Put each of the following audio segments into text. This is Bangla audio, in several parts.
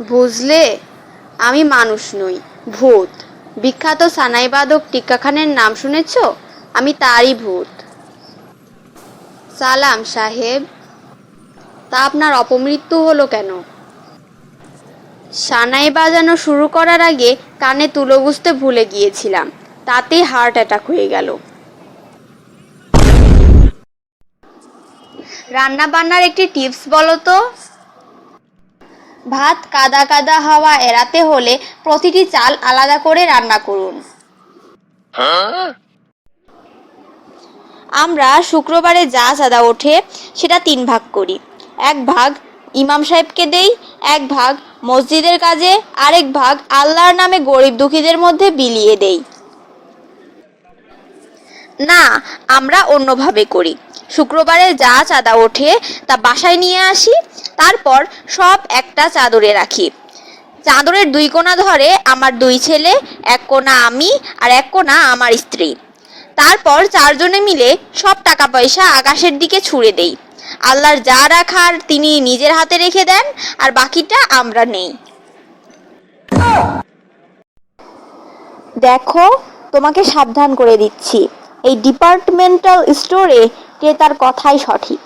বুঝলে? আমি মানুষ নই, ভূত। বিখ্যাত সানাইবাদক টিক্কা খানের নাম শুনেছ? আমি তারই ভূত। সালাম, সাহেব। তা আপনার অপমৃত্যু হলো কেন? সানাই বাজানো শুরু করার আগে কানে তুলো গুজতে ভুলে গিয়েছিলাম। তাতেই হার্ট অ্যাটাক হয়ে গেল। রান্না বান্নার একটি টিপস বলো তো? ভাত কাদা কাদা হাওয়া এড়াতে হলে প্রতিটি চাল আলাদা করে রান্না করুন। আমরা শুক্রবারে যা চাঁদা ওঠে সেটা তিন ভাগ করি। এক ভাগ ইমাম সাহেবকে দেই, এক ভাগ মসজিদের কাজে, আরেক ভাগ আল্লাহর নামে গরিব দুঃখীদের মধ্যে বিলিয়ে দেই। না, আমরা অন্যভাবে করি। শুক্রবারে যা চাঁদা ওঠে তা বাসায় নিয়ে আসি, তারপর সব একটা চাদরে রাখি। চাদরের দুই কোণা ধরে আমার দুই ছেলে, এক কোণা আমি আর এক কোণা আমার স্ত্রী। তারপর চারজনে মিলে সব টাকা পয়সা আকাশের দিকে ছুঁড়ে দেই। আল্লাহর যা রাখার তিনি নিজের হাতে রেখে দেন আর বাকিটা আমরা নেই। দেখো, তোমাকে সাবধান করে দিচ্ছি। এই ডিপার্টমেন্টাল স্টোরে ক্রেতার কথাই সঠিক।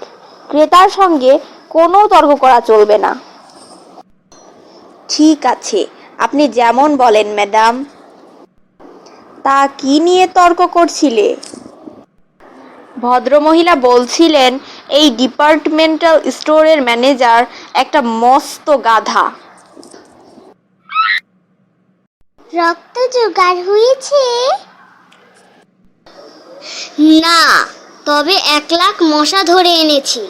ক্রেতার সঙ্গে কোনো তর্ক করা চলবে না। ঠিক আছে আপনি যেমন বলেন ম্যাডাম। তা কি নিয়ে তর্ক করছিলে? ভদ্রমহিলা বলছিলেন এই ডিপার্টমেন্টাল স্টোরের ম্যানেজার একটা মস্ত গাধা। রক্ত জোগাড় হয়েছে? না তবে এক লাখ মশা ধরে এনেছি।